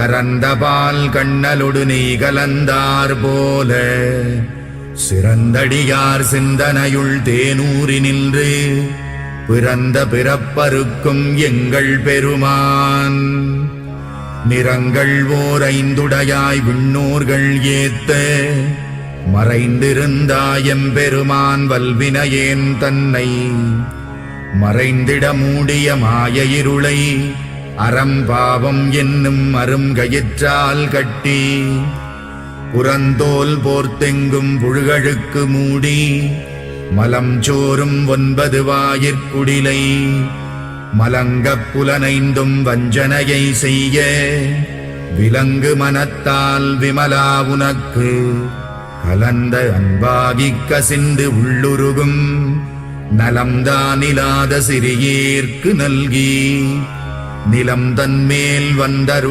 கரந்தபால் கண்ணலொடு நெய் கலந்தார் போல. சிறந்தடியார் சிந்தனையுள் தேனூறி நின்று பிறந்த பிறப்பருக்கும் எங்கள் பெருமான். நிறங்கள் ஓர் ஐந்துடையாய் விண்ணோர்கள் ஏத்த மறைந்திருந்தாயம் பெருமான் வல்வினையேன் தன்னை. மறைந்திட மூடிய மாய இருளை அறம்பாவம் என்னும் அருங்கயிற்றால் கட்டி புறந்தோல் போர்த்தெங்கும் புழுகழுக்கு மூடி மலம் சோறும் ஒன்பது வாயிற்குடிலை மலங்கப் புலனைந்தும் வஞ்சனையை செய்ய விலங்கு மனத்தால் விமலா உனக்கு கலந்த அன்பாகிக் கசிந்து உள்ளுருகும் நலம்தானிலாத சிறியேற்கு நல்கி நிலம் தன்மேல் வந்தருளி